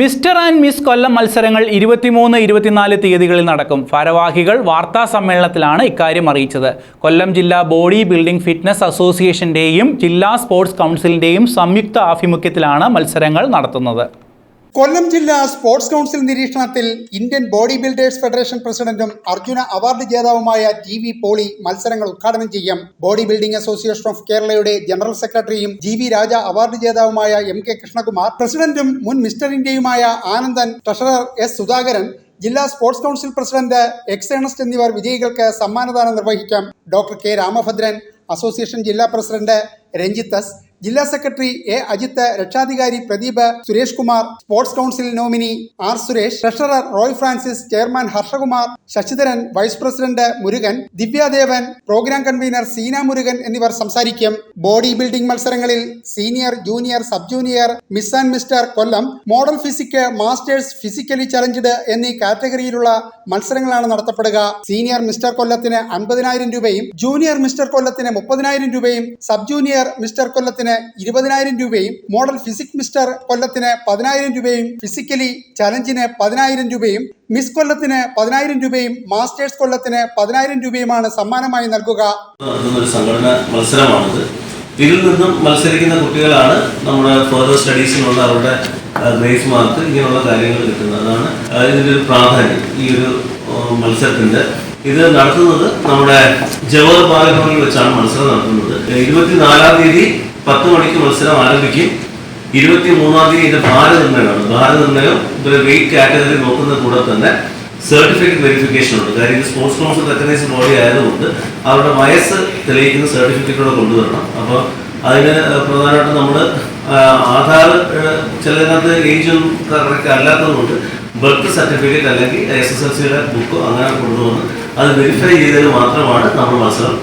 Mister and miss കൊല്ലം മത്സരങ്ങൾ ഇരുപത്തിമൂന്ന് ഇരുപത്തിനാല് തീയതികളിൽ നടക്കും. ഭാരവാഹികൾ വാർത്താ സമ്മേളനത്തിലാണ് ഇക്കാര്യം അറിയിച്ചത്. കൊല്ലം ജില്ലാ ബോഡി ബിൽഡിംഗ് ഫിറ്റ്നസ് അസോസിയേഷന്റെയും ജില്ലാ സ്പോർട്സ് കൗൺസിലിന്റെയും സംയുക്ത ആഭിമുഖ്യത്തിലാണ് മത്സരങ്ങൾ നടത്തുന്നത്. കൊല്ലം ജില്ലാ സ്പോർട്സ് കൗൺസിൽ നിരീക്ഷണത്തിൽ ഇന്ത്യൻ ബോഡി ബിൽഡേഴ്സ് ഫെഡറേഷൻ പ്രസിഡന്റും അർജുന അവാർഡ് ജേതാവുമായ ടി വി പോളി മത്സരങ്ങൾ ഉദ്ഘാടനം ചെയ്യും. ബോഡി ബിൽഡിംഗ് അസോസിയേഷൻ ഓഫ് കേരളയുടെ ജനറൽ സെക്രട്ടറിയും ജി വി രാജ അവാർഡ് ജേതാവുമായ എം കെ കൃഷ്ണകുമാർ പ്രസിഡന്റും മുൻ മിസ്റ്റർ ഇന്ത്യയുമായ ആനന്ദൻ ട്രഷറർ എസ് സുധാകരൻ ജില്ലാ sports council president X Ernest എന്നിവർ വിജയികൾക്ക് സമ്മാനദാനം നിർവഹിക്കാം. ഡോക്ടർ കെ രാമഭദ്രൻ അസോസിയേഷൻ ജില്ലാ പ്രസിഡന്റ് രഞ്ജിത്ത് എസ് ജില്ലാ സെക്രട്ടറി എ അജിത്ത് രക്ഷാധികാരി Pradeep Suresh Kumar sports council nominee R Suresh treasurer Roy Francis chairman Harshakumar Sasidharan vice president Murugan Divyadevan programme convener Seena Murugan എന്നിവർ സംസാരിക്കും. Body building മത്സരങ്ങളിൽ senior junior sub junior miss and mister Kollam model physique masters physically challenged എന്നീ കാറ്റഗറിയിലുള്ള മത്സരങ്ങളാണ് നടത്തപ്പെടുക. Senior mister കൊല്ലത്തിന് അൻപതിനായിരം രൂപയും junior mister കൊല്ലത്തിന് മുപ്പതിനായിരം രൂപയും സബ് ജൂനിയർ മിസ്റ്റർ കൊല്ലത്തിന് ഇരുപതിനായിരം രൂപയും മോഡൽ ഫിസിക് മിസ്റ്റർ കൊല്ലത്തിന് പതിനായിരം രൂപയും ഫിസിക്കലി ചലഞ്ചിന് പതിനായിരം രൂപയും മിസ് കൊല്ലത്തിന് പതിനായിരം രൂപയും മാസ്റ്റേഴ്സ് കൊല്ലത്തിന് പതിനായിരം രൂപയുമാണ് സമ്മാനമായി നൽകുക. ഇതിൽ നിന്നും മത്സരിക്കുന്ന കുട്ടികളാണ് നമ്മുടെ ഫർദർ സ്റ്റഡീസിനുള്ള അവരുടെ ഗ്രേസ് മാർക്ക് ഇങ്ങനെയുള്ള കാര്യങ്ങൾ കിട്ടുന്നത്. അതാണ് ഇതിന്റെ ഒരു പ്രാധാന്യം ഈ ഒരു മത്സരത്തിന്റെ. ഇത് നടത്തുന്നത് നമ്മുടെ ജവഹർ ബാലഭവനിൽ വെച്ചാണ് മത്സരം നടത്തുന്നത്. ഇരുപത്തിനാലാം തീയതി പത്ത് മണിക്ക് മത്സരം ആരംഭിക്കും. ഇരുപത്തി മൂന്നാം തീയതി ഇത് ഭാരനിർണയമാണ് ഭാരനിർണയം ഇവരെ വെയിറ്റ് കാറ്റഗറി നോക്കുന്ന കൂടെ തന്നെ സർട്ടിഫിക്കറ്റ് വെരിഫിക്കേഷൻ ഉണ്ട്. കാര്യം ഇത് സ്പോർട്സ് കൗൺസിൽ റെക്കഗ്നൈസ് ബോഡി ആയതുകൊണ്ട് അവരുടെ വയസ്സ് തെളിയിക്കുന്ന സർട്ടിഫിക്കറ്റ് കൂടെ കൊണ്ടുവരണം. അപ്പോൾ അതിന് പ്രധാനമായിട്ടും നമ്മൾ ആധാർ ചിലതിനകത്ത് ഏജ് കറക്റ്റ് അല്ലാത്തതുകൊണ്ട് ബർത്ത് സർട്ടിഫിക്കറ്റ് അല്ലെങ്കിൽ എസ് എസ് എൽ സിയുടെ ബുക്കോ അങ്ങനെ കൊണ്ടുവന്ന് അത് വെരിഫൈ ചെയ്തതിന് മാത്രമാണ് നമ്മൾ മത്സരം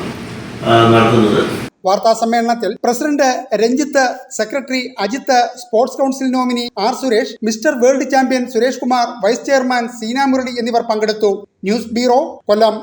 നടത്തുന്നത്. വാർത്താ സമ്മേളനത്തിൽ president Ranjith secretary Ajith sports council nominee R Suresh mister world champion Suresh Kumar vice chairman Seena Murali എന്നിവർ പങ്കെടുത്തു. News bureau Kollam.